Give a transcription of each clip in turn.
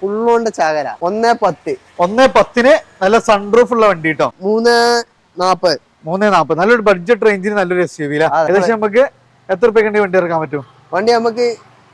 ഫുള്ളുകൊണ്ട് ചാകര. ഒന്നേ പത്ത്. ഒന്നേ പത്തിന് നല്ല സൺറൂഫ് ഉള്ള വണ്ടി കേട്ടോ മൂന്ന് നാപ്പത്. മൂന്നേ നാപ്പത്. നല്ലൊരു ബഡ്ജറ്റ് റേഞ്ചിന് നല്ലൊരു എസ് യു വി ഏകദേശം നമുക്ക് എത്ര രൂപയ്ക്ക് വണ്ടി ഇറക്കാൻ പറ്റും? വണ്ടി നമുക്ക്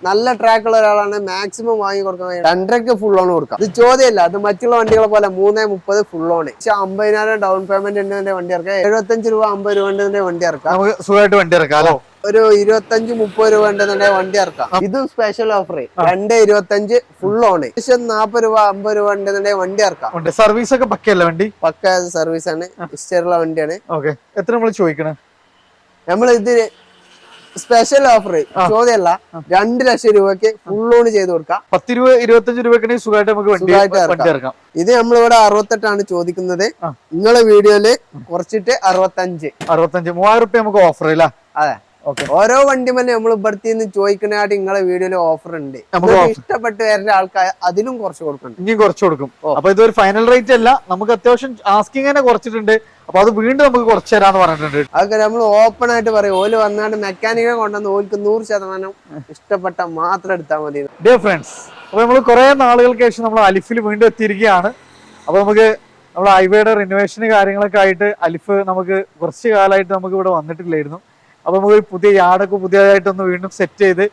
നല്ല ട്രാക്ക് ഉള്ള ഒരാളാണ്. മാക്സിമം വാങ്ങി കൊടുക്കാൻ രണ്ടരക്ക് ഫുൾ ഓൺ കൊടുക്കാം. ഇത് ചോദ്യമല്ല. അത് മറ്റുള്ള വണ്ടികളെ പോലെ മൂന്നേ മുപ്പത് ഫുൾ ഓൺ പക്ഷെ അമ്പതിനായിരം ഡൗൺ പേയ്മെന്റ് വണ്ടി ഇറക്കാം. എഴുപത്തഞ്ച് രൂപ അമ്പത് രൂപ വണ്ടി ഇറക്കാം. നമുക്ക് സുഖമായിട്ട് വണ്ടി ഇറക്കാം ഒരു ഇരുപത്തഞ്ച് മുപ്പത് രൂപ ഉണ്ടെന്നുണ്ടെങ്കിൽ വണ്ടി ഇറക്കാം. ഇതും സ്പെഷ്യൽ ഓഫർ രണ്ട് ഇരുപത്തഞ്ച് ഫുൾ ഓൺ ഏകദേശം നാപ്പത് രൂപ അമ്പത് രൂപ ഉണ്ടെന്നുണ്ടെങ്കിൽ വണ്ടി ഇറക്കാം. സർവീസ് ഒക്കെ പക്കയല്ല വണ്ടി? പക്ക സർവീസ് ആണ്. ഹിസ്റ്ററുള്ള വണ്ടിയാണ്. ഓക്കെ എത്ര നമ്മൾ ചോദിക്കണം? നമ്മൾ ഇത് സ്പെഷ്യൽ ഓഫർ ചോദ്യമല്ല. രണ്ട് ലക്ഷം രൂപക്ക് ഫുൾ ഓൺ ചെയ്ത് കൊടുക്കാം. പത്ത് രൂപ ഇരുപത്തഞ്ച് രൂപ സുഖമായിട്ട് നമുക്ക് വണ്ടി സുഖമായിട്ട് ഇറക്കാം. വണ്ടി ഇറക്കാം. ഇത് നമ്മളിവിടെ അറുപത്തെട്ടാണ് ചോദിക്കുന്നത്. നിങ്ങളെ വീഡിയോയിൽ കുറച്ചിട്ട് അറുപത്തഞ്ച്. അറുപത്തഞ്ച് മൂവായിരം റുപ്യ നമുക്ക് ഓഫർ ഇല്ല അതെ. ഓരോ വണ്ടിമല്ലേ നമ്മൾ ഇവിടുത്തെ നിന്ന് ചോദിക്കുന്നതായിട്ട് നിങ്ങളെ വീഡിയോയിൽ ഓഫർ. ഉണ്ട്. ഇഷ്ടപ്പെട്ട് വരുന്ന ആൾക്കാർ അതിലും കുറച്ച് കൊടുക്കണം ഇനിയും കുറച്ച് കൊടുക്കും. അപ്പൊ ഇതൊരു ഫൈനൽ റേറ്റ് അല്ല. നമുക്ക് അത്യാവശ്യം ആസ്കിങ് തന്നെ കുറച്ചിട്ടുണ്ട്. അപ്പൊ അത് വീണ്ടും നമുക്ക് കുറച്ച് തരാന്ന് പറഞ്ഞിട്ടുണ്ട്. അതൊക്കെ നമ്മൾ ഓപ്പൺ ആയിട്ട് പറയും. ഓൽ വന്നാണ്ട് മെക്കാനിക്കിനെ കൊണ്ടുവന്ന് ഓൽക്ക് നൂറ് ശതമാനം ഇഷ്ടപ്പെട്ട മാത്രം എടുത്താൽ മതി. ഡിയർ ഫ്രണ്ട്സ് അപ്പൊ നമ്മൾ കുറെ നാളുകൾക്ക് ശേഷം നമ്മൾ അലിഫിൽ വീണ്ടും എത്തിയിരിക്കുകയാണ്. അപ്പൊ നമുക്ക് നമ്മുടെ ഹൈവേയുടെ റിനോവേഷന് കാര്യങ്ങളൊക്കെ ആയിട്ട് അലിഫ് നമുക്ക് കുറച്ച് കാലമായിട്ട് നമുക്ക് ഇവിടെ വന്നിട്ടില്ലായിരുന്നു. അപ്പൊ നമുക്ക് പുതിയ യാർഡൊക്കെ പുതിയതായിട്ട് ഒന്ന് വീണ്ടും സെറ്റ് ചെയ്ത്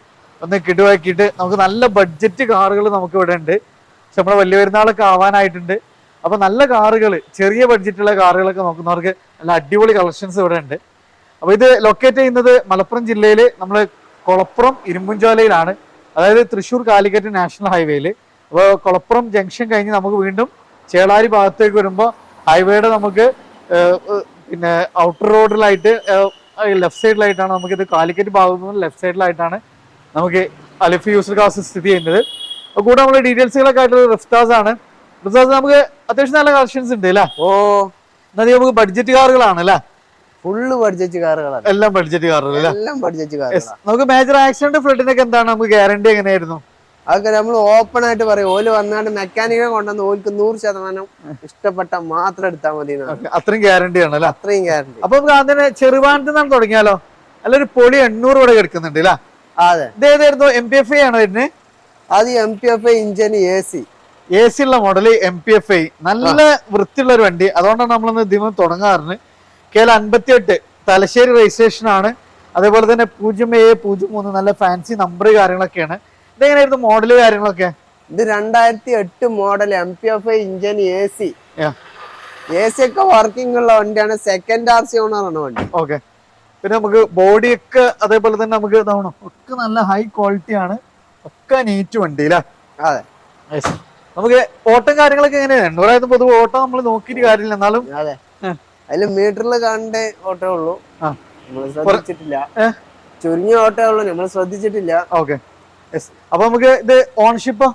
ഒന്ന് കിടുവാക്കിയിട്ട് നമുക്ക് നല്ല ബഡ്ജറ്റ് കാറുകൾ നമുക്ക് ഇവിടെ ഉണ്ട്. പക്ഷെ നമ്മുടെ വലിയ പെരുന്നാളൊക്കെ ആവാനായിട്ടുണ്ട്. അപ്പൊ നല്ല കാറുകൾ ചെറിയ ബഡ്ജറ്റുള്ള കാറുകളൊക്കെ നോക്കുന്നവർക്ക് നല്ല അടിപൊളി കളക്ഷൻസ് ഇവിടെ ഉണ്ട്. അപ്പൊ ഇത് ലൊക്കേറ്റ് ചെയ്യുന്നത് മലപ്പുറം ജില്ലയിൽ നമ്മൾ കൊളപ്പുറം ഇരുമ്പുംചോലയിലാണ് അതായത് തൃശ്ശൂർ കാലിക്കറ്റ് നാഷണൽ ഹൈവേയിൽ അപ്പോൾ കൊളപ്പുറം ജംഗ്ഷൻ കഴിഞ്ഞ് നമുക്ക് വീണ്ടും ചേളാരി ഭാഗത്തേക്ക് വരുമ്പോൾ ഹൈവേയുടെ നമുക്ക് പിന്നെ ഔട്ടർ റോഡിലായിട്ട് ലെഫ്റ്റ് സൈഡിലായിട്ടാണ് നമുക്ക് ഇത് കാലിക്കറ്റ് ഭാഗത്തു നിന്ന് ലെഫ്റ്റ് സൈഡിലായിട്ടാണ് നമുക്ക് അലിഫ് യൂസർ കാസ് സ്ഥിതി ചെയ്യുന്നത്. കൂടെ നമ്മൾ ഡീറ്റെയിൽസുകളൊക്കെ ആയിട്ടുള്ള റിഫ്താസ് ആണ്. റിഫ്താസ് നമുക്ക് അത്യാവശ്യം നല്ല കളക്ഷൻസ് ഉണ്ട് അല്ലേ? ഓ. എന്നാൽ നമുക്ക് ബഡ്ജറ്റ് കാറുകളാണ് അല്ലേ? ഫുള്ള് ബഡ്ജറ്റ് കാറുകളാണ്. എല്ലാം ബഡ്ജറ്റ് കാറുകൾ എല്ലാം ബഡ്ജറ്റ്. കാറുകളാണ്. നമുക്ക് മേജർ ആക്സിഡന്റ് ഫ്ലഡിനൊക്കെ എന്താണ്? നമുക്ക് ഗ്യാരണ്ടി എങ്ങനെയായിരുന്നു? അതൊക്കെ നമ്മൾ ഓപ്പൺ ആയിട്ട് പറയും. ഓൽ വന്നാണ്ട് മെക്കാനിക്കിനെ കൊണ്ടുവന്ന് ഓൽക്ക് നൂറ് ശതമാനം ഇഷ്ടപ്പെട്ട മാത്രം എടുത്താൽ മതി. അത്രയും ഗ്യാരണ്ടി ആണല്ലോ അത്രയും ഗ്യാരണ്ടി അപ്പൊ അതിന് ചെറുവാനത്തിൽ നിന്നാണ് തുടങ്ങിയാലോ? അല്ല ഒരു പൊളി എണ്ണൂറ് കൂടെ എടുക്കുന്നുണ്ട് അതെ. ഇത് ഏതായിരുന്നു? എം പി എഫ് ഐ ആണോ ഇതിന് അത് എം പി എഫ് ഐ ഇഞ്ചിന് എ സി എ സി ഉള്ള model M P F I നല്ല വൃത്തിയുള്ള ഒരു വണ്ടി. അതുകൊണ്ടാണ് നമ്മളൊന്ന് ഇതിമ തുടങ്ങാറുണ്ട്. കേരള അൻപത്തി എട്ട് തലശ്ശേരി രജിസ്ട്രേഷൻ ആണ്. അതേപോലെ തന്നെ പൂജ്യം ഏഴ് പൂജ്യം മൂന്ന് നല്ല ഫാൻസി നമ്പർ കാര്യങ്ങളൊക്കെയാണ്. ഇതെങ്ങനെയായിരുന്നു മോഡൽ കാര്യങ്ങളൊക്കെ? ഇത് രണ്ടായിരത്തി എട്ട് model M P F engine A C. A C ഒക്കെ വർക്കിംഗ് ഉള്ള വണ്ടിയാണ്. സെക്കൻഡ് ആർ സി ആണ് വണ്ടി. ഓക്കെ പിന്നെ നമുക്ക് ബോഡി ഒക്കെ അതേപോലെ തന്നെ നമുക്ക് ഇതാവണം. ഒക്കെ നല്ല ഹൈ ക്വാളിറ്റി ആണ്. ഒക്കെ നീറ്റ് വണ്ടി അല്ലേ? അതെ. നമുക്ക് ഓട്ടം കാര്യങ്ങളൊക്കെ എങ്ങനെയാണ് എണ്ണൂറായത് പൊതുവെ ഓട്ടം നമ്മൾ നോക്കിയിട്ട് കാര്യമില്ല. എന്നാലും അതെ. അതിൽ അതിൽ മീറ്ററിൽ കാണേണ്ട ഓട്ടേ ഉള്ളൂ. നമ്മൾ ശ്രദ്ധിച്ചിട്ടില്ല? ചുരുങ്ങിയ ഓട്ടേ ഉള്ളൂ. നമ്മൾ ശ്രദ്ധിച്ചിട്ടില്ല. ഓക്കെ അപ്പൊ നമുക്ക് ഇത് ഓണർഷിപ്പ്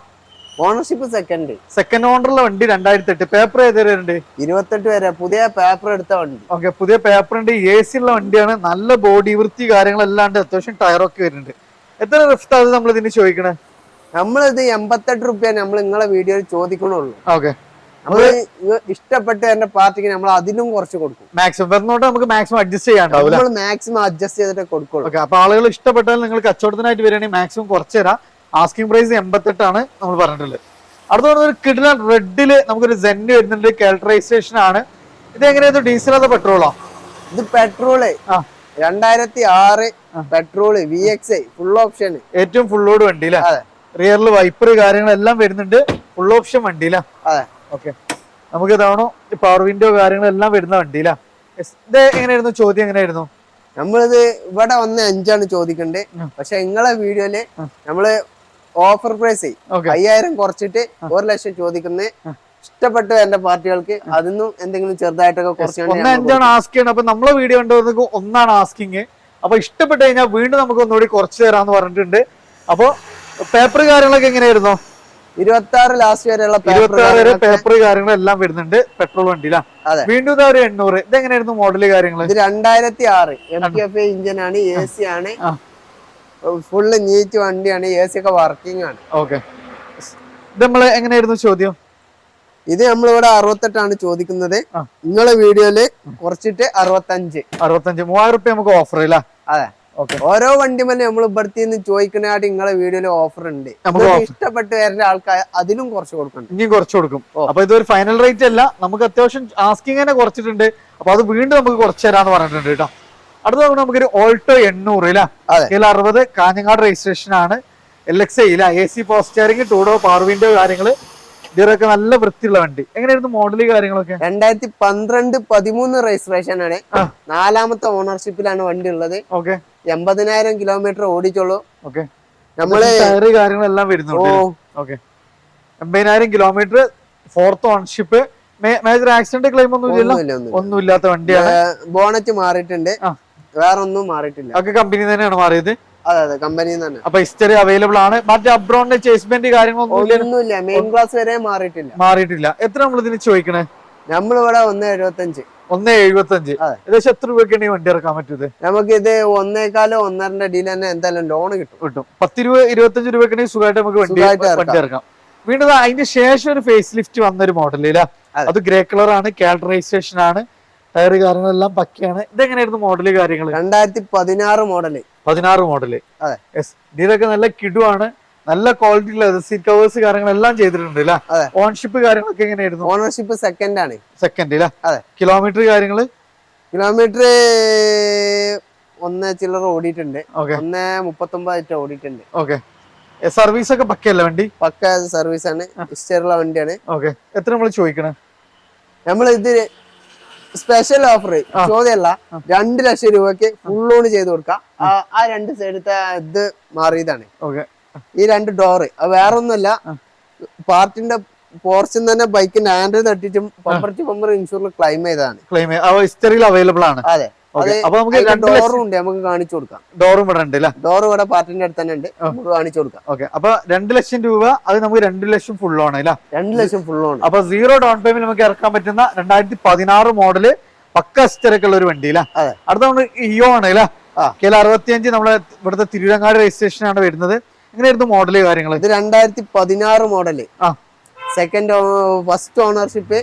ഓണർഷിപ്പ് സെക്കൻഡ് സെക്കൻഡ് ഓണറുള്ള വണ്ടി രണ്ടായിരത്തി എട്ട് പേപ്പർ ഏത് വരുന്നുണ്ട് ഇരുപത്തെട്ട് വരെ. പുതിയ പേപ്പർ എടുത്ത വണ്ടി. ഓക്കെ പുതിയ പേപ്പർ ഉണ്ട്. എ സി ഉള്ള വണ്ടിയാണ്. നല്ല ബോഡി വൃത്തി കാര്യങ്ങളെല്ലാം ഉണ്ട്. അത്യാവശ്യം ടയറൊക്കെ വരുന്നുണ്ട്. എത്ര റിഫ്റ്റ് അത് നമ്മൾ ഇതിന് ചോദിക്കണേ? നമ്മളിത് എൺപത്തെട്ട് റുപ്യ നമ്മൾ നിങ്ങളെ വീഡിയോയിൽ ചോദിക്കണുള്ളൂ. ഓക്കെ ഇഷ്ടപ്പെട്ട് എന്റെ പാർട്ടിക്ക് നമ്മൾ അതിലും കുറച്ച് കൊടുക്കും. മാക്സിമം വരുന്നോട്ട് നമുക്ക് മാക്സിമം അഡ്ജസ്റ്റ് ചെയ്യാണ്ടാവില്ല നമ്മൾ മാക്സിമം അഡ്ജസ്റ്റ് ചെയ്തിട്ട് കൊടുക്കുള്ളൂ. അപ്പൊ ആളുകൾ ഇഷ്ടപ്പെട്ടാൽ നിങ്ങൾ കച്ചവടത്തിനായിട്ട് വരികയാണെങ്കിൽ മാക്സിമം കുറച്ച് തരാം. ആസ്കിംഗ് പ്രൈസ് എൺപത്തെട്ടാണ് നമ്മൾ പറഞ്ഞിട്ടുള്ളത്. അടുത്ത പറഞ്ഞൊരു ഒരു കിഡിലൻ റെഡിൽ നമുക്കൊരു സെന്റ് വരുന്നുണ്ട്. കാൽട്രൈസേഷൻ ആണ്. ഇത് എങ്ങനെയാ? ഡീസൽ അതോ പെട്രോളോ ഇത് പെട്രോൾ രണ്ടായിരത്തി ആറ് petrol V X I full option ഏറ്റവും ഫുൾ ലോഡ് വണ്ടി അല്ലേ റിയറിൽ വൈപ്പർ കാര്യങ്ങളെല്ലാം വരുന്നുണ്ട്. ഫുൾ ഓപ്ഷൻ വണ്ടി അല്ലേ അതെ. ഓക്കെ നമുക്ക് ഇതാവണോ പവർ വിൻഡോ കാര്യങ്ങളെല്ലാം വരുന്ന വണ്ടി അല്ലേ. ഇത് എങ്ങനെയായിരുന്നു? ചോദ്യം എങ്ങനെയായിരുന്നു? നമ്മളിത് ഇവിടെ വന്ന് അഞ്ചാണ് ചോദിക്കണ്ടേ. പക്ഷെ നിങ്ങളെ വീഡിയോയിൽ നമ്മൾ ഓഫർ പ്രൈസ് അയ്യായിരം കുറച്ചിട്ട് ഒരു ലക്ഷം ചോദിക്കുന്നത് ഇഷ്ടപ്പെട്ട എന്റെ പാർട്ടികൾക്ക് അതിന്നും എന്തെങ്കിലും ചെറുതായിട്ടൊക്കെ കുറച്ച് അഞ്ചാണ് അപ്പൊ നമ്മളെ വീഡിയോ കണ്ടവർക്ക് ഒന്നാണ് ആസ്കിങ് അപ്പൊ ഇഷ്ടപ്പെട്ട് കഴിഞ്ഞാൽ വീണ്ടും നമുക്ക് ഒന്നുകൂടി കുറച്ച് തരാന്ന് പറഞ്ഞിട്ടുണ്ട്. അപ്പൊ പേപ്പർ കാര്യങ്ങളൊക്കെ എങ്ങനെയായിരുന്നു? ഇരുപത്തി ആറ് ലാസ്റ്റ് വരെയുള്ള ഇരുപത്തി ആറ് വരെ പേപ്പർ കാര്യങ്ങളെല്ലാം വരുന്നുണ്ട്. പെട്രോൾ വണ്ടിയിലാ. വീണ്ടും ഇതാ ഒരു എണ്ണൂറ്. ഇതെങ്ങനെയായിരുന്നു മോഡൽ കാര്യങ്ങൾ ഇത് രണ്ടായിരത്തി ആറ് എം കെ എഫ് ഇഞ്ചിനാണ് എ സി ആണ്. ഫുള്ള് നീറ്റ് വണ്ടിയാണ് എ സി ഒക്കെ വർക്കിംഗ് ആണ്. ഓക്കെ ഇത് നമ്മൾ എങ്ങനെയായിരുന്നു ചോദ്യം? ഇത് നമ്മളിവിടെ അറുപത്തെട്ടാണ് ചോദിക്കുന്നത്. നിങ്ങളെ വീഡിയോയിൽ കുറച്ചിട്ട് അറുപത്തഞ്ച്. അറുപത്തഞ്ച്. മൂവായിരം റുപ്യ നമുക്ക് ഓഫർ ഇല്ല? അതെ. ഓരോ വണ്ടിമല്ലേ നമ്മൾ ഇവിടുത്തെ നിന്ന് ചോദിക്കുന്നതായിട്ട് നിങ്ങളെ വീഡിയോയിൽ ഓഫർ. ഉണ്ട് ഇഷ്ടപ്പെട്ട് വരുന്ന ആൾക്കാർ അതിലും കുറച്ച് കൊടുക്കണം ഇനിയും കുറച്ച് കൊടുക്കും. അപ്പൊ ഇതൊരു ഫൈനൽ റേറ്റ് അല്ല. നമുക്ക് അത്യാവശ്യം ആസ്കിങ് തന്നെ കുറച്ചിട്ടുണ്ട്. അപ്പൊ അത് വീണ്ടും നമുക്ക് കുറച്ച് തരാന്ന് പറഞ്ഞിട്ടുണ്ട് കേട്ടോ. അടുത്ത തവണ നമുക്കൊരു ഓൾട്ടോ എണ്ണൂറ്. ഇതിൽ അറുപത് കാഞ്ഞങ്ങാട് രജിസ്ട്രേഷൻ ആണ്. എൽ എക്സ് ഇല്ല A C power steering two door power window കാര്യങ്ങൾ. ഇതിലൊക്കെ നല്ല വൃത്തിയുള്ള വണ്ടി. എങ്ങനെയായിരുന്നു മോഡൽ കാര്യങ്ങളൊക്കെ? രണ്ടായിരത്തി പന്ത്രണ്ട് പതിമൂന്ന് രജിസ്ട്രേഷൻ ആണ്. നാലാമത്തെ ഓണർഷിപ്പിലാണ് വണ്ടി ഉള്ളത്. ഓക്കെ എൺപതിനായിരം കിലോമീറ്റർ ഓടിച്ചോളൂ. ഓക്കെ. നമ്മൾ കാര്യങ്ങളെല്ലാം വരുന്നു വരുന്നുണ്ട് ഓക്കെ. എൺപതിനായിരം kilometre fourth ownership major accident claim ഒന്നും ഇല്ല ഒന്നും ഇല്ലാത്ത ഒന്നുമില്ലാത്ത വണ്ടിയാണ്. ബോണറ്റ് മാറിയിട്ടുണ്ട്. വേറെ ഒന്നും മാറിയിട്ടില്ല. ഒക്കെ കമ്പനി തന്നെയാണ് മാറിയത്? അതെ അതെ കമ്പനി തന്നെ. അപ്പൊ ഹിസ്റ്ററി അവൈലബിൾ ആണ്. മറ്റേ അബ്രോണിന്റെ ചേസ്മെന്റ് കാര്യങ്ങളൊന്നും ഒന്നുമില്ല. മെയിൻ ക്ലാസ് വരെ മാറിയിട്ടില്ല. മാറിയിട്ടില്ല. എത്ര നമ്മൾ ഇതിന് ചോദിക്കണേ? നമ്മളിവിടെ ഒന്ന് എഴുപത്തഞ്ച്. ഒന്ന് എഴുപത്തി അഞ്ച് അതെ. ഏകദേശം എത്ര രൂപയ്ക്കാണ് ഈ വണ്ടി ഇറക്കാൻ പറ്റിയത്? ഇത് ഒന്നേക്കാലോ ഒന്നരന്റെ ഡീൽ തന്നെ എന്തായാലും ലോൺ കിട്ടും. കിട്ടും. പത്ത് രൂപ ഇരുപത്തഞ്ച് രൂപയ്ക്കാണെങ്കിൽ സുഖമായിട്ട് നമുക്ക് വണ്ടി വണ്ടി ഇറക്കാം. വീണ്ടും അതിന്റെ ശേഷം ഒരു ഫേസ് ലിഫ്റ്റ് വന്ന ഒരു മോഡൽ ഇല്ല? അത്. ഗ്രേ കളർ ആണ് കാൽ ആണ് ടയർ കാര്യങ്ങളെല്ലാം പക്കയാണ്. ഇതെങ്ങനെയായിരുന്നു മോഡൽ കാര്യങ്ങൾ രണ്ടായിരത്തി പതിനാറ് മോഡൽ പതിനാറ് മോഡൽ അതെ. ഇതിലൊക്കെ നല്ല കിടുവാണ്. നല്ല ക്വാളിറ്റി ഉള്ള സീറ്റ് കവേഴ്സ് കാര്യങ്ങളെല്ലാം ചെയ്തിട്ടുണ്ട് അല്ലേ. ഓൺഷിപ്പ് കാര്യങ്ങളൊക്കെ എങ്ങനെയായിരുന്നു? ഓണർഷിപ്പ് സെക്കൻഡ് ആണ്. സെക്കൻഡ് അല്ലേ അതെ. കിലോമീറ്റർ കാര്യങ്ങൾ? കിലോമീറ്റർ ഒന്ന് ചില്ലറ ഓടിയിട്ടുണ്ട്. ഒന്ന് മുപ്പത്തൊമ്പതായിട്ട് ഓടിയിട്ടുണ്ട്. ഓക്കെ സർവീസ് ഒക്കെ പക്കയല്ല വണ്ടി? പക്ക സർവീസ് ആണ്. ഇഷ്ടമുള്ള വണ്ടിയാണ്. ഓക്കെ എത്ര നമ്മൾ ചോദിക്കണേ? നമ്മൾ ഇത് സ്പെഷ്യൽ ഓഫർ. ചോദ്യമല്ല. രണ്ട് ലക്ഷം രൂപക്ക് ഫുൾ ലോൺ ചെയ്ത് കൊടുക്കാം. ആ രണ്ട് സൈഡത്തെ ഇത് മാറിയതാണ്. ഓക്കെ ഈ രണ്ട് ഡോറ്. വേറെ ഒന്നുമല്ല പാർട്ടിന്റെ പോർച്ചിൽ തന്നെ ബൈക്കിന്റെ ആൻഡ് തട്ടിച്ചും പമ്പർ ടു പമ്പർ ഇൻഷുറിൽ ക്ലെയിം ചെയ്തതാണ്. ക്ലെയിം ഹിസ്റ്ററിയിൽ അവൈലബിൾ ആണ്. അതെ. അപ്പൊ നമുക്ക് ഡോറും ഉണ്ട് നമുക്ക് കാണിച്ചു കൊടുക്കാം. ഡോറും ഇവിടെ ഉണ്ട് ഡോർ ഇവിടെ പാർട്ടിന്റെ അടുത്ത് തന്നെ ഉണ്ട് നമുക്ക് കാണിച്ചു കൊടുക്കാം. ഓക്കെ അപ്പൊ രണ്ട് ലക്ഷം രൂപ അത് നമുക്ക് രണ്ട് ലക്ഷം ഫുൾ ആണ് അല്ല? രണ്ട് ലക്ഷം ഫുൾ ഓൺ അപ്പൊ സീറോ ഡൗൺ പേയ്മെന്റ് നമുക്ക് ഇറക്കാൻ പറ്റുന്ന രണ്ടായിരത്തി പതിനാറ് മോഡൽ പക്ക ഹിസ്റ്ററൊക്കെ ഉള്ള ഒരു വണ്ടി അല്ലേ. അടുത്ത നമ്മൾ ഇയോ ആണ് അല്ലേ? കേരള അറുപത്തിയഞ്ച് നമ്മളെ ഇവിടുത്തെ തിരുവങ്ങാട് രജിസ്ട്രേഷൻ ആണ് വരുന്നത്. എങ്ങനെയായിരുന്നു മോഡൽ കാര്യങ്ങൾ ഇത് രണ്ടായിരത്തി പതിനാറ് മോഡൽ. സെക്കൻഡ് ഫസ്റ്റ് ഓണർഷിപ്പ്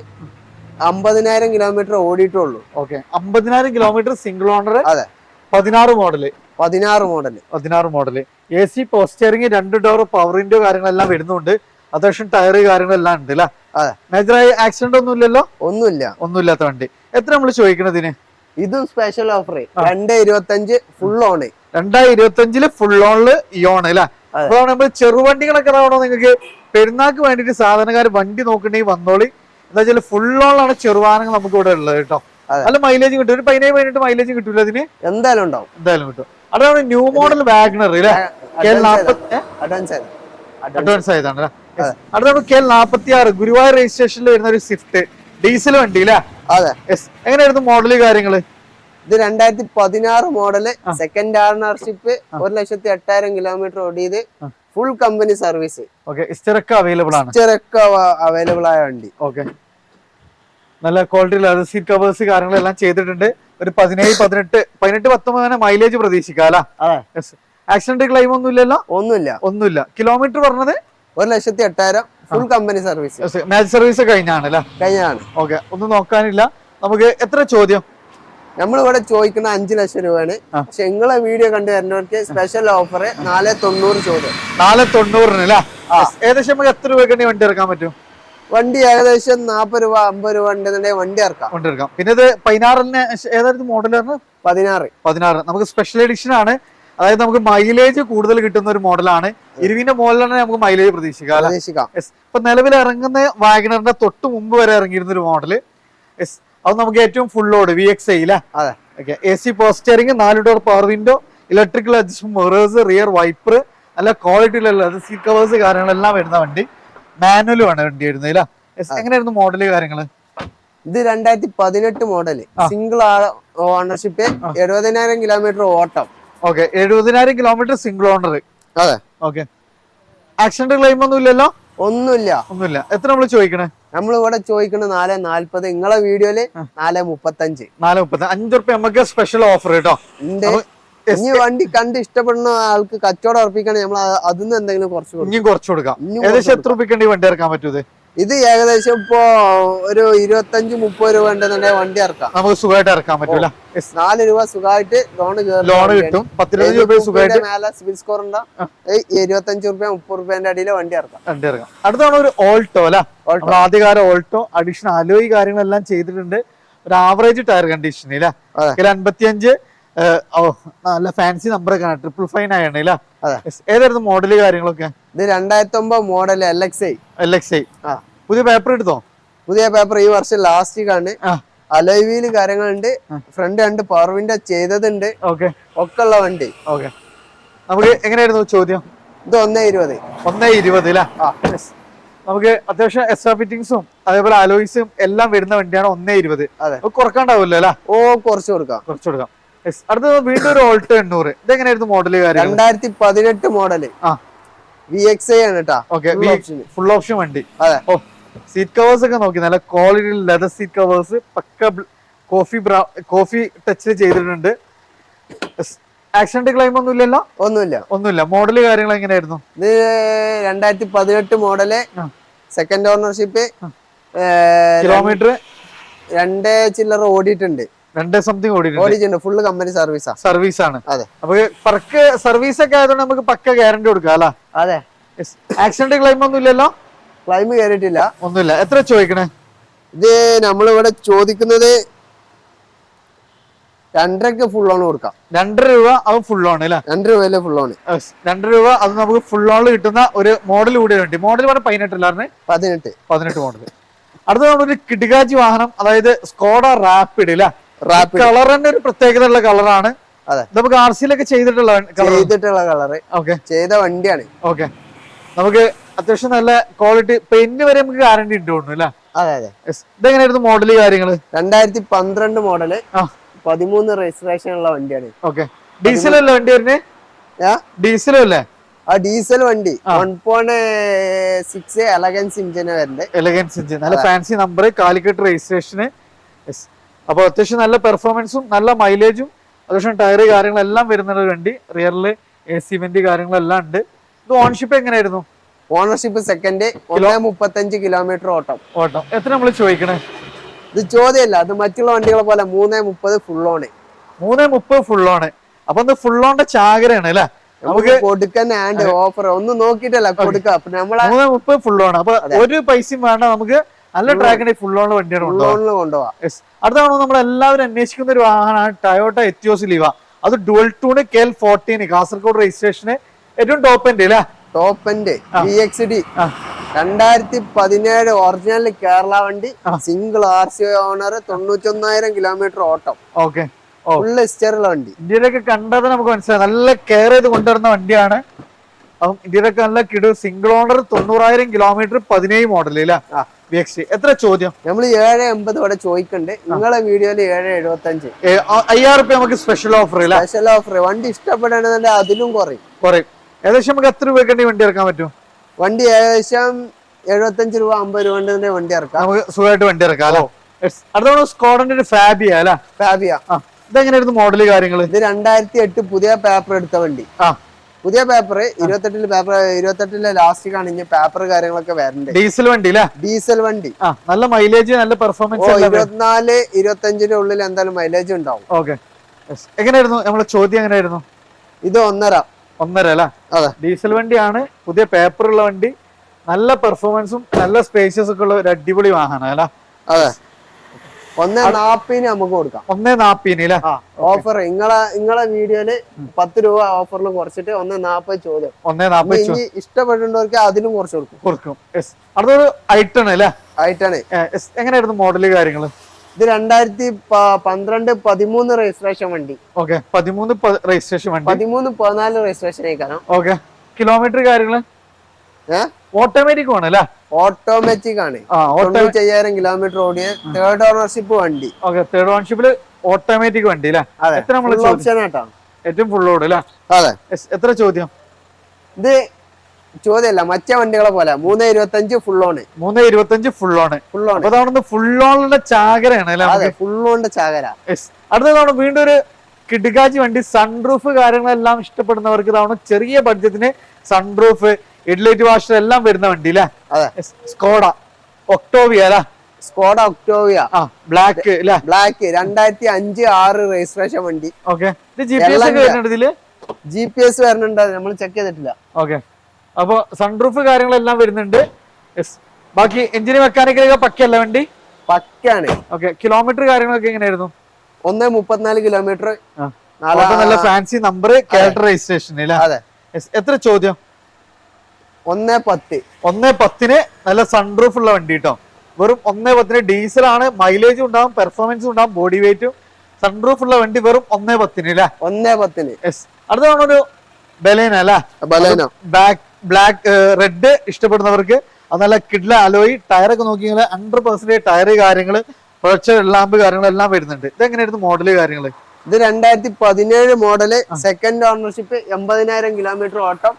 അമ്പതിനായിരം കിലോമീറ്റർ ഓടിയിട്ടുള്ളൂ. ഓക്കെ അമ്പതിനായിരം കിലോമീറ്റർ സിംഗിൾ ഓണർ അതെ. പതിനാറ് മോഡൽ പതിനാറ് മോഡൽ പതിനാറ് മോഡൽ എ സി പോസ്റ്ററിങ് രണ്ട് ഡോർ പവറിന്റെ കാര്യങ്ങളെല്ലാം വരുന്നുണ്ട്. അത്യാവശ്യം ടയർ കാര്യങ്ങളെല്ലാം ഉണ്ട് അല്ലേ അതെ. മേജറായി ആക്സിഡന്റ് ഒന്നും ഇല്ലല്ലോ? ഒന്നുമില്ല. ഒന്നുമില്ലാത്ത വണ്ടി. എത്ര നമ്മൾ ചോദിക്കണതിന് ഇതും സ്പെഷ്യൽ ഓഫർ ആ. ഇരുപത്തി അഞ്ച് ഫുൾ ഓണ് രണ്ടായിരത്തി ഇരുപത്തി അഞ്ചിൽ ഫുൾ ഓണിൽ ഇയോൺ അല്ലേ അതെ. അപ്പൊ നമ്മൾ ചെറുവണ്ടികളൊക്കെ ഇതാവണോ നിങ്ങൾക്ക് പെരുന്നാൾക്ക് വേണ്ടിയിട്ട് സാധനക്കാർ വണ്ടി നോക്കണ്ടെങ്കിൽ വന്നോളി. എന്താ വെച്ചാൽ ഫുൾ ഓളാണ് ചെറുവാനങ്ങൾ നമുക്ക് ഇവിടെ ഉള്ളത് കേട്ടോ. അല്ല നല്ല മൈലേജ് കിട്ടും. ഒരു പതിനേഴ് പതിനെട്ട് മൈലേജ് കിട്ടൂല അതിന്? എന്തായാലും ഉണ്ടാവും. എന്തായാലും കിട്ടും. അതാണ് ന്യൂ മോഡൽ വാഗ്നർ അല്ലേ? അഡ്വാൻസ് ആയത് അഡ്വാൻസ് അഡ്വാൻസ് ആയതാണ്. അടുത്ത അടുത്താണ് കെ നാപ്പത്തി ആറ് ഗുരുവായൂർ രജിസ്ട്രേഷനിൽ വരുന്ന ഒരു സ്വിഫ്റ്റ് ഡീസൽ വണ്ടി അല്ലേ? എങ്ങനെയായിരുന്നു മോഡൽ കാര്യങ്ങൾ? ഇത് രണ്ടായിരത്തി പതിനാറ് മോഡൽ സെക്കൻഡ് ഓണർഷിപ്പ് ഒരു ലക്ഷത്തി എട്ടായിരം കിലോമീറ്റർ ഓടിയത്. ഫുൾ കമ്പനി സർവീസ് അവൈലബിൾ ആണ്. അവൈലബിൾ ആയ വണ്ടി. ഓക്കെ നല്ല ക്വാളിറ്റി സീറ്റ് കവേഴ്സ് കാര്യങ്ങളെല്ലാം ചെയ്തിട്ടുണ്ട്. ഒരു പതിനേഴ് പതിനെട്ട് പതിനെട്ട് പത്തൊമ്പത് മൈലേജ് പ്രതീക്ഷിക്കാം അല്ല? ആക്സിഡന്റ് ക്ലെയിം ഒന്നും ഇല്ലല്ലോ? ഒന്നുമില്ല. ഒന്നുമില്ല. കിലോമീറ്റർ പറഞ്ഞത്? ഒരു ലക്ഷത്തി എട്ടായിരം full company service match service കഴിഞ്ഞാണ് അല്ലേ? കഴിഞ്ഞാണ്. ഓക്കെ ഒന്നും നോക്കാനില്ല. നമുക്ക് എത്ര ചോദ്യം? നമ്മളിവിടെ ചോദിക്കുന്ന അഞ്ചു ലക്ഷം രൂപയാണ്. പക്ഷെ നിങ്ങളെ വീഡിയോ കണ്ടു വരുന്നവർക്ക് സ്പെഷ്യൽ ഓഫർ നാല് തൊണ്ണൂറ് ചോദ്യം. നാല് തൊണ്ണൂറിന് അല്ലേ? ഏകദേശം നമുക്ക് എത്ര രൂപയ്ക്ക് വണ്ടി ഇറക്കാൻ പറ്റും? വണ്ടി ഏകദേശം നാപ്പത് രൂപ അമ്പത് രൂപ ഉണ്ടെന്നുണ്ടെങ്കിൽ വണ്ടി ഇറക്കാം. വണ്ടി ഇറക്കാം. പിന്നെ ഇത് പതിനാറിന് ഏതായിരുന്നു മോഡൽ പറഞ്ഞത് പതിനാറ്. പതിനാറ്. നമുക്ക് സ്പെഷ്യൽ എഡിഷൻ ആണ്. അതായത് നമുക്ക് മൈലേജ് കൂടുതൽ കിട്ടുന്ന ഒരു മോഡലാണ് ഇരുവിന്റെ മോഡലാണ് നമുക്ക് മൈലേജ് പ്രതീക്ഷിക്കാം? പ്രതീക്ഷിക്കാം. ഇപ്പൊ നിലവിൽ ഇറങ്ങുന്ന വാഗണറിന്റെ തൊട്ട് മുമ്പ് വരെ ഇറങ്ങിയിരുന്ന ഒരു മോഡൽ അത് നമുക്ക് ഏറ്റവും full load V X I അതെ. Okay A C power steering നാല് door power window electrical adjust mirrors rear wiper നല്ല ക്വാളിറ്റിയിലുള്ള സീറ്റ് കവേഴ്സ് കാര്യങ്ങളെല്ലാം വരുന്ന വണ്ടി. മാനുവലും ആണ് വണ്ടി വരുന്നത് എങ്ങനെയായിരുന്നു മോഡൽ കാര്യങ്ങൾ? ഇത് രണ്ടായിരത്തി പതിനെട്ട് മോഡൽ സിംഗിൾ ഓണർഷിപ്പ്. എഴുപതിനായിരം കിലോമീറ്റർ ഓട്ടം. ഓക്കെ എഴുപതിനായിരം കിലോമീറ്റർ സിംഗിൾ ഓണർ അതെ. ഓക്കെ ആക്സിഡന്റ് ക്ലെയിം ഒന്നും ഇല്ലല്ലോ? ഒന്നുമില്ല. ഒന്നുമില്ല. എത്ര നമ്മൾ ചോദിക്കണേ? നമ്മൾ ഇവിടെ ചോദിക്കുന്നത് നാല് നാല്പത് നിങ്ങളെ വീഡിയോയിൽ നാല് മുപ്പത്തഞ്ച്. നാല് മുപ്പത്തി അഞ്ച് റുപ്യ നമുക്ക് സ്പെഷ്യൽ ഓഫർ കേട്ടോ ഉണ്ട്. ഇനി വണ്ടി കണ്ട് ഇഷ്ടപ്പെടുന്ന ആൾക്ക് കച്ചവടം ഉറപ്പിക്കണേ. നമ്മൾ അതിന്ന് എന്തെങ്കിലും കുറച്ച് കൊടുക്കും. ഇനിയും കുറച്ച് കൊടുക്കാം. ഏകദേശം എത്ര റുപ്യക്കേണ്ടി വണ്ടി ഇറക്കാൻ പറ്റൂത്? ഇത് ഏകദേശം ഇപ്പോ ഒരു ഇരുപത്തഞ്ച് മുപ്പത് രൂപ ഉണ്ടെന്നുണ്ടെങ്കിൽ വണ്ടി ഇറക്കാം. നമുക്ക് സുഖമായിട്ട് ഇറക്കാൻ പറ്റൂല. നാല് രൂപ സുഖമായിട്ട് ലോൺ ലോൺ കിട്ടും. പത്തിരുപത്തഞ്ച് രൂപ സുഖമായിട്ട് മേലെ സിബിൽ സ്കോർ ഉണ്ടാ? ഇരുപത്തഞ്ച് റുപ്യ മുപ്പത് റുപ്യന്റെ അടിയിൽ വണ്ടി ഇറക്കാം. വണ്ടി ഇറക്കാം. അടുത്താണ് ഒരു ഓൾട്ടോ അല്ല? ഓൾട്ടോ. ആദ്യകാല ഓൾട്ടോ. അഡീഷണൽ അലോയി കാര്യങ്ങളെല്ലാം ചെയ്തിട്ടുണ്ട്. ഒരു ആവറേജ് ടയർ കണ്ടീഷൻ അല്ലെ അൻപത്തിയഞ്ച് നല്ല ഫാൻസി നമ്പർ ഒക്കെ ട്രിപ്പിൾ ഫൈൻ ആയിരുന്നു അല്ല. ഏതായിരുന്നു മോഡൽ കാര്യങ്ങളൊക്കെ? ഇത് രണ്ടായിരത്തി ഒമ്പത് model L X I L X I പുതിയ പേപ്പർ എടുത്തോ? പുതിയ പേപ്പർ ഈ വർഷം ലാസ്റ്റ് ആണ് ആ. കാര്യങ്ങളുണ്ട്. ഫ്രണ്ട് രണ്ട് പവർ വിൻഡോ ചെയ്തതുണ്ട്. ഓക്കെ ഒക്കെ ഉള്ള വണ്ടി. ഓക്കെ നമുക്ക് എങ്ങനെയായിരുന്നു ചോദ്യം? ഇത് ഒന്നേ ഇരുപത്. ഒന്നേ ഇരുപത് നമുക്ക് അത്യാവശ്യം എക്സ്ട്രാ ഫിറ്റിംഗ്സും അതേപോലെ അലോയിസും എല്ലാം വരുന്ന വണ്ടിയാണ് ഒന്നേ ഇരുപത്. അതെ. കുറക്കാണ്ടാവില്ല അല്ല? ഓ കുറച്ച് കൊടുക്കാം. കുറച്ച് കൊടുക്കാം. അടുത്തത് വീണ്ടും ഒരു ഓൾട്ടോ എണ്ണൂറ്. ഇതെങ്ങനെയായിരുന്നു മോഡൽ കാര്യം രണ്ടായിരത്തി പതിനെട്ട് മോഡൽ ആ. വി എക്സ് ഐ ആണ് കേട്ടാ ഓക്കെ ഫുൾ ഓപ്ഷൻ വണ്ടി. അതെ. ഓ സീറ്റ് കവേഴ്സ് ഒക്കെ നോക്കി. നല്ല ക്വാളിറ്റി ലെതർ സീറ്റ് കവേഴ്സ് പക്ക കോഫി ബ്രൗ കോഫി ടച്ച് ചെയ്തിട്ടുണ്ട്. ആക്സിഡന്റ് ക്ലെയിം ഒന്നും ഇല്ലല്ലോ? ഒന്നുമില്ല. ഒന്നുമില്ല. മോഡൽ കാര്യങ്ങൾ എങ്ങനെയായിരുന്നു? ഇത് രണ്ടായിരത്തി പതിനെട്ട് മോഡൽ സെക്കൻഡ് ഓണർഷിപ്പ് കിലോമീറ്റർ രണ്ട് ചില്ലറ ഓടിയിട്ടുണ്ട്. രണ്ട് സംതിങ് ഓടിയിട്ടുണ്ട്. ഫുള്ള് കമ്പനി സർവീസാ സർവീസ് ആണ്. അതെ. അപ്പൊ പർക്ക് സർവീസ് ഒക്കെ ആയതുകൊണ്ട് നമുക്ക് പക്ക ഗ്യാരണ്ടി കൊടുക്കാം അല്ല? അതെ. ആക്സിഡന്റ് ക്ലെയിം ഒന്നും ഇല്ലല്ലോ? ക്ലെയിം കയറിയിട്ടില്ല ഒന്നുമില്ല. എത്ര ചോദിക്കണേ? ഇത് നമ്മളിവിടെ ചോദിക്കുന്നത് രണ്ടരക്ക് ഫുൾ ഓൺ കൊടുക്കാം. രണ്ടര രൂപ അത് ഫുൾ ഓൺ അല്ലേ? രണ്ടര രൂപയിൽ ഫുൾ ഓൺ രണ്ടര രണ്ട് രൂപ അത് നമുക്ക് ഫുൾ ഓണിൽ കിട്ടുന്ന ഒരു മോഡൽ കൂടി വേണ്ടി മോഡൽ പറഞ്ഞ പതിനെട്ടല്ലായിരുന്നു പതിനെട്ട്. പതിനെട്ട് മോഡൽ അടുത്ത നമ്മളൊരു കിടുകാജി വാഹനം അതായത് സ്കോഡ റാപ്പിഡ് അല്ലേ കളർ തന്നെ ഒരു പ്രത്യേകത ഉള്ള കളറാണ് നമുക്ക് ആർ സിയിലൊക്കെ ചെയ്തിട്ടുള്ള ചെയ്തിട്ടുള്ള കളറ് ഓക്കെ ചെയ്ത വണ്ടിയാണ്. ഓക്കെ നമുക്ക് അത്യാവശ്യം നല്ല ക്വാളിറ്റി പെയിന്റ് വരെ നമുക്ക് ഗ്യാരണ്ടി ഉണ്ട് തോന്നുന്നു അല്ലേ? അതെ അതെ. ഇതെങ്ങനെയായിരുന്നു മോഡൽ കാര്യങ്ങൾ? രണ്ടായിരത്തി പന്ത്രണ്ട് മോഡൽ പതിമൂന്ന് രജിസ്ട്രേഷൻ ഉള്ള വണ്ടിയാണ്. ഓക്കെ ഡീസൽ അല്ലേ വണ്ടി വരുന്നത്? ഡീസലും അല്ലേ? ആ ഡീസൽ വണ്ടി. വൺ പോയിന്റ് സിക്സ് എലഗൻസ് ഇഞ്ചിന് വരുന്നത്. എലഗൻസ് ഇഞ്ചിൻ നല്ല ഫാൻസി നമ്പർ കാലിക്കട്ട് രജിസ്ട്രേഷന് അപ്പോൾ അത്യാവശ്യം നല്ല പെർഫോമൻസും നല്ല മൈലേജും അത്യാവശ്യം ടയർ കാര്യങ്ങളെല്ലാം വരുന്ന ഒരു വണ്ടി റിയറിൽ എ സി വെന്റ് കാര്യങ്ങളെല്ലാം ഉണ്ട്. ഇത് ഓൺഷിപ്പ് എങ്ങനെയായിരുന്നു? ഓണർഷിപ്പ് സെക്കൻഡ് ഒന്നേ മുപ്പത്തഞ്ച് കിലോമീറ്റർ ഓട്ടം. ഓട്ടം. എത്ര നമ്മൾ ചോദിക്കണേ? ഇത് ചോദ്യമല്ല അത് മറ്റുള്ള വണ്ടികളെ പോലെ മൂന്നേ മുപ്പത് ഫുൾ ഓണ് മൂന്ന് മുപ്പത് ഫുൾ ഓണ് അപ്പൊ ഇത് ഫുൾ ഓണിന്റെ ചാകരയാണ് അല്ലേ? നമുക്ക് കൊടുക്കാൻ ആൻഡ് ഓഫർ ഒന്നും നോക്കിയിട്ടല്ല കൊടുക്കാം. അപ്പൊ നമ്മളെ മൂന്ന് മുപ്പത് ഫുൾ ഓൺ അപ്പൊ ഒരു പൈസയും വേണ്ട നമുക്ക് നല്ല ട്രാക്കിന്റെ ഫുൾ ഓൺ വണ്ടിയാണ് കൊണ്ടുപോകാം അടുത്താണ് നമ്മൾ എല്ലാവരും അന്വേഷിക്കുന്ന ഒരു വാഹനമാണ് ടയോട്ട എത്തിയോസ് ലിവ അത് dual tone K L fourteen Kasaragod registration ഏറ്റവും ടോപ്പ് എൻഡ് അല്ലേ? Top end B X D രണ്ടായിരത്തി പതിനേഴ് ഒറിജിനൽ കേരള വണ്ടി. സിംഗിൾ ആർ സി ഓണർ തൊണ്ണൂറ്റി ഒന്നായിരം കിലോമീറ്റർ ഓട്ടം. ഓക്കെ ഫുൾ ഫുള്ള് ഹിസ്റ്ററുള്ള വണ്ടി. ഇന്ത്യയിലൊക്കെ കണ്ടത് നമുക്ക് മനസ്സിലായി. നല്ല കെയർ ചെയ്ത് കൊണ്ടുവരുന്ന വണ്ടിയാണ്. അപ്പം ഇന്ത്യയിലൊക്കെ നല്ല കിടു സിംഗിൾ ഓണർ തൊണ്ണൂറായിരം കിലോമീറ്റർ പതിനേഴ് മോഡൽ അല്ലേ ആ. വി എക്സ് എത്ര ചോദ്യം? നമ്മൾ ഏഴ് എൺപത് ഇവിടെ ചോദിക്കണ്ട്. നിങ്ങളെ വീഡിയോയിൽ ഏഴ് എഴുപത്തി അഞ്ച് അയ്യായിരം റുപ്യ നമുക്ക് സ്പെഷ്യൽ ഓഫർ സ്പെഷ്യൽ ഓഫർ വണ്ടി ഇഷ്ടപ്പെടണമെന്നുണ്ടെങ്കിൽ അതിലും കുറയും. കുറയും. ഏകദേശം നമുക്ക് എത്ര രൂപയ്ക്ക് വണ്ടി ഇറക്കാൻ പറ്റും? വണ്ടി ഏകദേശം എഴുപത്തഞ്ച് രൂപ അമ്പത് രൂപ കൊണ്ട് വണ്ടി ഇറക്കാം. നമുക്ക് സുഖമായിട്ട് വണ്ടി ഇറക്കാം അല്ലോ Yes. സ്കോഡന്റെ ഫാബിയ അല്ലേ ഫാബിയ ഇതെങ്ങനെയായിരുന്നു മോഡൽ കാര്യങ്ങൾ ഇത് രണ്ടായിരത്തി എട്ട് പുതിയ പേപ്പർ എടുത്ത വണ്ടി. ആ. പുതിയ പേപ്പർ ഇരുപത്തെട്ടിൽ പേപ്പർ ഇരുപത്തെട്ടിലെ ലാസ്റ്റ് കാണിഞ്ഞ് പേപ്പർ കാര്യങ്ങളൊക്കെ വരണ്ട്. ഡീസൽ വണ്ടി ഡീസൽ വണ്ടി. നല്ല മൈലേജ് നല്ല പെർഫോമൻസ് ഇരുപത്തിനാല് ഇരുപത്തഞ്ചിന്റെ ഉള്ളിൽ എന്തായാലും മൈലേജ് ഉണ്ടാവും. ഓക്കെ എങ്ങനെയായിരുന്നു? നമ്മളെ ചോദ്യം എങ്ങനെയായിരുന്നു? ഇത് ഒന്നര. ഒന്നര അല്ല? അതെ. ഡീസൽ വണ്ടിയാണ് പുതിയ പേപ്പർ ഉള്ള വണ്ടി നല്ല പെർഫോമൻസും നല്ല സ്പേസിയസ് ഒക്കെ ഉള്ള ഒരു അടിപൊളി വാഹനം അല്ല? അതെ. ഒന്ന് നാപ്പിന് നമുക്ക് കൊടുക്കാം. ഒന്നേ നാപ്പീന് അല്ലേ ഓഫർ നിങ്ങളെ നിങ്ങളെ വീഡിയോയിൽ പത്ത് രൂപ ഓഫറിൽ കുറച്ചിട്ട് ഒന്നേ നാപ്പത് ചോദ്യം. ഒന്നേ നാപ്പത് ഇനി ഇഷ്ടപ്പെട്ടുള്ളവർക്ക് അതിലും കുറച്ച് കൊടുക്കും. കൊടുക്കും. അടുത്തൊരു ഐട്ടൺ അല്ലേ yes. എങ്ങനെയായിരുന്നു മോഡൽ കാര്യങ്ങൾ? ഇത് രണ്ടായിരത്തി പന്ത്രണ്ട് പതിമൂന്ന് രജിസ്ട്രേഷൻ വണ്ടി. ഓക്കെ. പതിമൂന്ന് രജിസ്ട്രേഷൻ വണ്ടി. പതിമൂന്ന് പതിനാല് രജിസ്ട്രേഷൻ ആയിക്കാരം ഓക്കെ. കിലോമീറ്റർ കാര്യങ്ങൾ? ഓട്ടോമാറ്റിക് ആണ് ഓട്ടോമാറ്റിക് ആണ്. തൊണ്ണൂറ്റയ്യായിരം കിലോമീറ്റർ ഓടിയ തേർഡ് ഓണർഷിപ്പ് വണ്ടി. ഓക്കെ തേർഡ് ഓണർഷിപ്പിൽ ഓട്ടോമാറ്റിക് വണ്ടി എത്ര നമ്മൾ ഫുൾ ഓപ്ഷൻ ആട്ടാ ഏറ്റവും ഫുൾ ഓട് അതെ. എത്ര ചോദ്യം? ഇത് ചോദ്യമല്ല മറ്റേ വണ്ടികളെ പോലെ. മൂന്ന് ഇരുപത്തഞ്ച് ഫുൾ ഓണ് മൂന്ന് ഇരുപത്തഞ്ച് ഫുൾ ഓണ് ഫുൾ ഓൺ അപ്പൊ അതാണ് ഫുൾ ഓണിന്റെ ചാകരയാണ് അതെ ഫുൾ ഓണിന്റെ ചാകര. അടുത്തതാണ് വീണ്ടും ഒരു കിടുകാച്ചി വണ്ടി. സൺറൂഫ് കാര്യങ്ങളെല്ലാം ഇഷ്ടപ്പെടുന്നവർക്ക് ഇതാണ് ചെറിയ ബഡ്ജറ്റിന് സൺറൂഫ് ഹെഡ്ലൈറ്റ് വാഷർ എല്ലാം വരുന്ന വണ്ടി അല്ലേ അതെ സ്കോഡ ഒക്ടോവിയ അല്ല? Skoda Octavia. ബ്ലാക്ക് ബ്ലാക്ക് രണ്ടായിരത്തി അഞ്ച് ആറ് രജിസ്ട്രേഷൻ വണ്ടി. ഓക്കെ. ജി പി എസ് വരുന്നുണ്ട് നമ്മൾ ചെക്ക് ചെയ്തിട്ടില്ല. ഓക്കെ. അപ്പൊ സൺറൂഫ് കാര്യങ്ങളെല്ലാം വരുന്നുണ്ട്. ബാക്കി എഞ്ചിന് മെക്കാനിക്കലൊക്കെ പക്കല്ല വണ്ടി? പക്കാണ് ഓക്കെ. കിലോമീറ്റർ കാര്യങ്ങളൊക്കെ എങ്ങനെയായിരുന്നു? ഒന്ന് മുപ്പത്തിനാല് കിലോമീറ്റർ. നല്ല ഫാൻസി നമ്പർ കേരള രജിസ്ട്രേഷൻ അല്ലേ? അതെ. എത്ര ചോദ്യം? ഒന്ന് പത്ത്. ഒന്നേ പത്തിന് നല്ല സൺറൂഫ് ഉള്ള വണ്ടി കേട്ടോ വെറും ഒന്നേ പത്തിന് ആണ് മൈലേജും ഉണ്ടാവും പെർഫോമൻസും ഉണ്ടാവും ബോഡി വെയിറ്റും സൺറൂഫ് ഉള്ള വണ്ടി വെറും ഒന്നേ പത്തിന് അല്ലേ ഒന്നേ പത്തിന്. യെസ് ഒരു ബലേന അല്ലേ ബലേനോ. ബാക്ക് ബ്ലാക്ക് റെഡ് ഇഷ്ടപ്പെടുന്നവർക്ക് അത് നല്ല കിഡ്ല അലോയി ടയറൊക്കെ നോക്കിയാൽ ഹൺഡ്രഡ് പെർസെന്റേജ് ടയർ കാര്യങ്ങൾ പ്രൊഡക്ഷൻ ലാമ്പ് കാര്യങ്ങളെല്ലാം വരുന്നുണ്ട്. ഇതെങ്ങനെയായിരുന്നു മോഡൽ കാര്യങ്ങൾ ഇത് രണ്ടായിരത്തി പതിനേഴ് മോഡൽ സെക്കൻഡ് ഓണർഷിപ്പ് എൺപതിനായിരം കിലോമീറ്റർ ഓട്ടം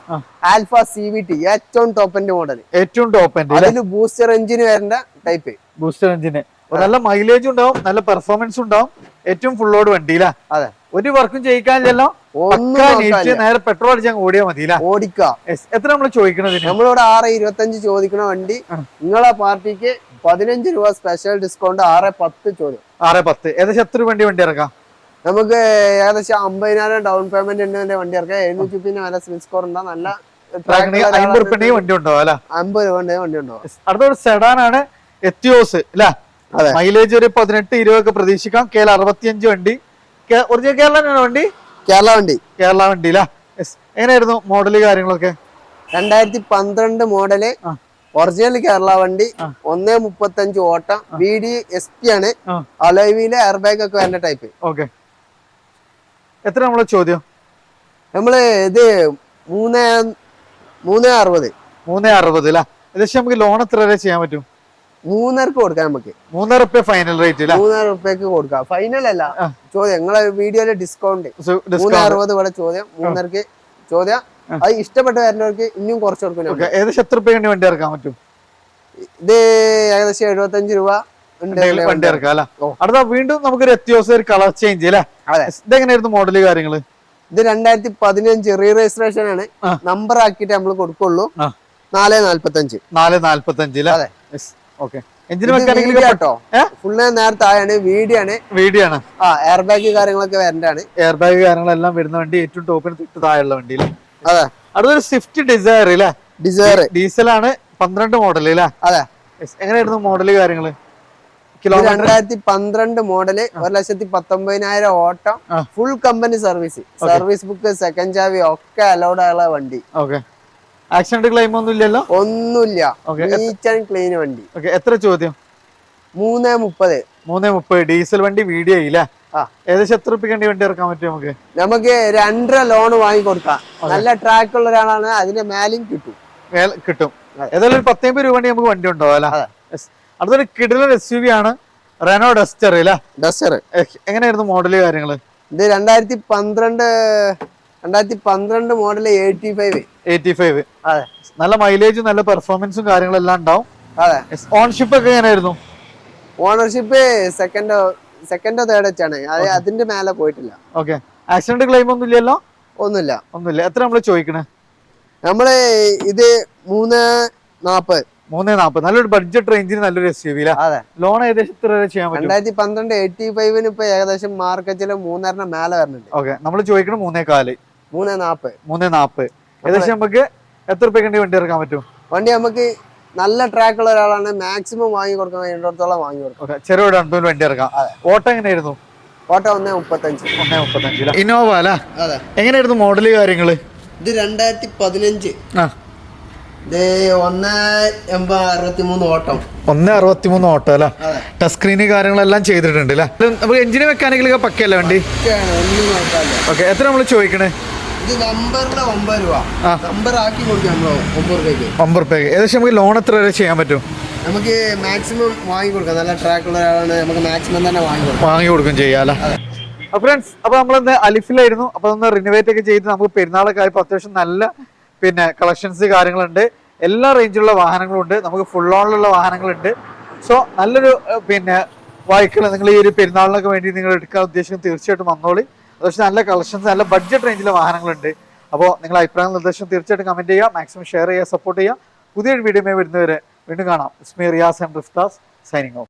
ആൽഫ സി വി ടി ഏറ്റവും ടോപ്പിന്റെ മോഡൽ ഏറ്റവും ടോപ്പ് എൻഡ് അതിൽ ബൂസ്റ്റർ എഞ്ചിന് വരേണ്ട ടൈപ്പ് ബൂസ്റ്റർ എഞ്ചിന് നല്ല മൈലേജ് ഉണ്ടാവും നല്ല പെർഫോമൻസ് ഉണ്ടാവും ഏറ്റവും ഫുൾ ലോഡ് വണ്ടിയില്ല അതെ. ഒരു വർക്കും നീറ്റ് നേരെ പെട്രോൾ അടിച്ചാൽ ഓടിയാൽ മതിയില്ല ഓടിക്ക. എത്ര നമ്മൾ ചോദിക്കണത് നമ്മളിവിടെ ആറ് ഇരുപത്തഞ്ച് ചോദിക്കണ വണ്ടി. നിങ്ങളെ പാർട്ടിക്ക് പതിനഞ്ച് രൂപ സ്പെഷ്യൽ ഡിസ്കൗണ്ട് ആറ് പത്ത് ചോദ്യം. ആറ് പത്ത്. ഏകദേശം എത്ര വണ്ടി വണ്ടി ഇറക്കാം? നമുക്ക് ഏകദേശം അമ്പതിനായിരം ഡൗൺ പേയ്മെന്റ് ഉണ്ട് വണ്ടി. ഇറക്കാം എഴുന്നൂറ്റി പിന്നെ നല്ല സിവിൽ സ്കോർ ഉണ്ടോ. നല്ല അമ്പത് റുപ്യണ്ടെങ്കിൽ വണ്ടി ഉണ്ടോ അല്ല? അമ്പത് രൂപ വണ്ടി ഉണ്ടോ? അടുത്ത സെഡാൻ ആണ് എത്തിയോസ് അല്ലേ. മൈലേജ് ഒരു പതിനെട്ട് ഇരുപതൊക്കെ പ്രതീക്ഷിക്കാം. കേരള അറുപത്തിയഞ്ച് വണ്ടി. ഒറിജിനൽ കേരള വണ്ടി? കേരള വണ്ടി. കേരള വണ്ടി അല്ലേ? എങ്ങനെയായിരുന്നു മോഡൽ കാര്യങ്ങളൊക്കെ? രണ്ടായിരത്തി പന്ത്രണ്ട് മോഡൽ ഒറിജിനൽ കേരള വണ്ടി. ഒന്നേ മുപ്പത്തഞ്ച് ഓട്ടം. ബി ഡി എസ് പി ആണ്. അലോയിലെ അലോവിയിൽ എയർ ബാഗ് ഒക്കെ വേണ്ട ടൈപ്പ് ഓക്കെ എത്ര നമ്മളെ ചോദ്യം? നമ്മൾ ഇത് മൂന്ന് മൂന്ന് അറുപത്. മൂന്ന് അറുപത് അല്ല ഏകദേശം നമുക്ക് ലോൺ എത്ര വരെ ചെയ്യാൻ പറ്റും? മൂന്നരക്ക് കൊടുക്കാം നമുക്ക്. മൂന്നര റുപ്യ ഫൈനൽ റേറ്റ് മൂന്നര റുപ്യക്ക് കൊടുക്കാം. ഫൈനൽ അല്ല. ചോദ്യം നിങ്ങളെ വീഡിയോയിലെ ഡിസ്കൗണ്ട് മൂന്ന് അറുപത് ഇവിടെ ചോദ്യം മൂന്നരക്ക് ചോദ്യം. അത് ഇഷ്ടപ്പെട്ട് വരുന്നവർക്ക് ഇനിയും കുറച്ച് കൊടുക്കണം ഓക്കെ. ഏകദേശം എത്ര റുപ്യ വണ്ടി ഇറക്കാൻ പറ്റും? ഇത് ഏകദേശം എഴുപത്തഞ്ച് രൂപ. വണ്ടി ഇറക്കാം അല്ലെ. അടുത്ത വീണ്ടും നമുക്കൊരു എത്തിയോസ് ഒരു കളർ ചേഞ്ച് അല്ലെ? ഇതെങ്ങനെയായിരുന്നു മോഡൽ കാര്യങ്ങൾ? ഇത് രണ്ടായിരത്തി പതിനഞ്ച് റീ രജിസ്ട്രേഷൻ ആണ് നമ്പർ ആക്കിയിട്ട് നമ്മൾ കൊടുക്കുള്ളൂ. നാല് നാല്പത്തഞ്ച്. നാല് നാല്പത്തഞ്ച് അല്ലേ? അതെ. ഓക്കെ എഞ്ചിൻ മെക്കാനിക്കൽ കേട്ടോ ഏ? ഫുള്ള് നേരത്തെ ആയാണ് വീഡിയോ ആണ്. ആ എയർ ബാഗ് കാര്യങ്ങളൊക്കെ വരണ്ടാണ് എയർ ബാഗ് കാര്യങ്ങളെല്ലാം വരുന്ന വണ്ടി ഏറ്റവും ടോപ്പിന് തൊട്ട് താഴെയുള്ള അതെ. അടുത്തൊരു സ്വിഫ്റ്റ് ഡിസയർ അല്ലേ? ഡിസയർ ഡീസലാണ് പന്ത്രണ്ട് മോഡൽ അല്ലേ? അതെ. എങ്ങനെയായിരുന്നു മോഡൽ കാര്യങ്ങൾ? രണ്ടായിരത്തി പന്ത്രണ്ട് മോഡൽ ഒരു ലക്ഷത്തി പത്തൊമ്പതിനായിരം ഓട്ടം full company service service book second ചാവി ഒക്കെ അലൗഡ് ആയ വണ്ടി. ആക്സിഡന്റ് ക്ലെയിം ഒന്നും ഇല്ലല്ലോ? ഒന്നുമില്ല. നീറ്റ് ആൻഡ് ക്ലീൻ വണ്ടി. എത്ര ചോദ്യം? മൂന്ന് മുപ്പത്. മൂന്നേ മുപ്പത്. ഡീസൽ വണ്ടി വീഡിയോ ഇല്ല. ഏകദേശം എത്ര റുപ്യക്ക് വണ്ടി ഇറക്കാൻ പറ്റും നമുക്ക്? നമുക്ക് രണ്ടര ലോൺ വാങ്ങി കൊടുക്കാം. നല്ല ട്രാക്ക് ഉള്ള ഒരാളാണ്. അതിന്റെ മേലെയും കിട്ടും. കിട്ടും. ഏതായാലും ഒരു പത്തമ്പത് രൂപ വണ്ടി നമുക്ക് വണ്ടി ഉണ്ടാവും അല്ലേ. അടുത്തൊരു കിടിലൻ എസ് യു വി ആണ് റെനോ ഡസ്റ്റർ അല്ലേ ഡസ്റ്റർ എങ്ങനെയായിരുന്നു മോഡൽ കാര്യങ്ങൾ? ഇത് രണ്ടായിരത്തി പന്ത്രണ്ട് രണ്ടായിരത്തി പന്ത്രണ്ട് model eighty five eighty five അതെ. നല്ല മൈലേജും നല്ല പെർഫോമൻസും കാര്യങ്ങളെല്ലാം ഉണ്ടാവും. അതെ. ഓണർഷിപ്പ് ഒക്കെ എങ്ങനെയായിരുന്നു? ഓണർഷിപ്പ് സെക്കൻഡോ സെക്കൻഡോ തേർഡ് വെച്ചാണ്. അത് അതിന്റെ മേലെ പോയിട്ടില്ല. ഓക്കെ ആക്സിഡന്റ് ക്ലെയിം ഒന്നും ഇല്ലല്ലോ? ഒന്നുമില്ല. ഒന്നുമില്ല. എത്ര നമ്മൾ ചോദിക്കണേ? നമ്മൾ ഇത് മൂന്ന് നാപ്പത്. മൂന്നേ നാൽപ്പത് നല്ലൊരു ബഡ്ജറ്റ് റേഞ്ചിന് നല്ലൊരു എസ് യു വി ലോൺ ഏകദേശം ഇത്ര വരെ ചെയ്യാൻ പറ്റും. രണ്ടായിരത്തി പന്ത്രണ്ട് എയ്റ്റി ഫൈവിന് ഇപ്പൊ ഏകദേശം മാർക്കറ്റിൽ മൂന്നര മേലെ വരുന്നുണ്ട് ഓക്കെ. നമ്മൾ ചോദിക്കണം മൂന്നേ കാൽ. മൂന്നേ നാപ്പ് മൂന്നേ നാൽപ്പത് ഏകദേശം നമുക്ക് എത്ര റുപ്യക്ക് വണ്ടി ഇറക്കാൻ പറ്റും? വണ്ടി നമുക്ക് നല്ല ട്രാക്ക് ഉള്ള ഒരാളാണ്. മാക്സിമം വാങ്ങി കൊടുക്കാൻ വേണ്ടിടത്തോളം വാങ്ങി കൊടുക്കും. ഓക്കെ. ചെറിയ ഡൗൺ വണ്ടി ഇറക്കാം. ഓട്ടോ എങ്ങനെയായിരുന്നു? ഓട്ടോ ഒന്നേ മുപ്പത്തഞ്ച്. ഒന്നേ മുപ്പത്തഞ്ചില ഇന്നോവ അല്ല അതെ. എങ്ങനെയായിരുന്നു മോഡൽ കാര്യങ്ങൾ? ഇത് രണ്ടായിരത്തി പതിനഞ്ച് ആ. ഒന്ന് അറുപത്തിമൂന്ന് അറുപത്തി മൂന്ന് ഓട്ടം അല്ല? ടച്ച് സ്ക്രീന് കാര്യങ്ങളെല്ലാം ചെയ്തിട്ടുണ്ട് അല്ലേ? നമുക്ക് എഞ്ചിന് മെക്കാനിക്കലൊക്കെ പക്കല്ലേ വണ്ടി? ഓക്കെ എത്ര നമ്മൾ ചോദിക്കണേ? ഒമ്പത് രൂപ. നമ്മൾ ഏകദേശം നമുക്ക് ലോൺ എത്ര വരെ ചെയ്യാൻ പറ്റും? നമുക്ക് മാക്സിമം വാങ്ങി കൊടുക്കാം. നല്ല ട്രാക്ക് ഉള്ള ഒരാളാണ് നമുക്ക് മാക്സിമം തന്നെ വാങ്ങി കൊടുക്കാം. വാങ്ങി കൊടുക്കും ചെയ്യാലോ അപ്പൊ ഫ്രണ്ട്സ് അപ്പൊ നമ്മളിന്ന് അലിഫിലായിരുന്നു. അപ്പൊ ഒന്ന് റിനോവേറ്റ് ഒക്കെ ചെയ്ത് നമുക്ക് പെരുന്നാളൊക്കെ ആയപ്പോൾ അത്യാവശ്യം നല്ല പിന്നെ കളക്ഷൻസ് കാര്യങ്ങളുണ്ട്. എല്ലാ റേഞ്ചിലുള്ള വാഹനങ്ങളുണ്ട് നമുക്ക് ഫുൾ ഓണിലുള്ള വാഹനങ്ങളുണ്ട്. സോ നല്ലൊരു പിന്നെ വായിക്കൽ നിങ്ങൾ ഈ ഒരു പെരുന്നാളിനൊക്കെ വേണ്ടി നിങ്ങൾ എടുക്കാൻ ഉദ്ദേശിക്കുന്ന തീർച്ചയായിട്ടും വന്നോളി. അത്യാവശ്യം നല്ല കളക്ഷൻസ് നല്ല ബഡ്ജറ്റ് റേഞ്ചിലെ വാഹനങ്ങളുണ്ട്. അപ്പോൾ നിങ്ങൾ അഭിപ്രായം നിർദ്ദേശം തീർച്ചയായിട്ടും കമന്റ് ചെയ്യുക. മാക്സിമം ഷെയർ ചെയ്യുക സപ്പോർട്ട് ചെയ്യുക. പുതിയൊരു വീഡിയോ വരുന്നവരെ വീണ്ടും കാണാം. Ismi Riyas and Riftas signing off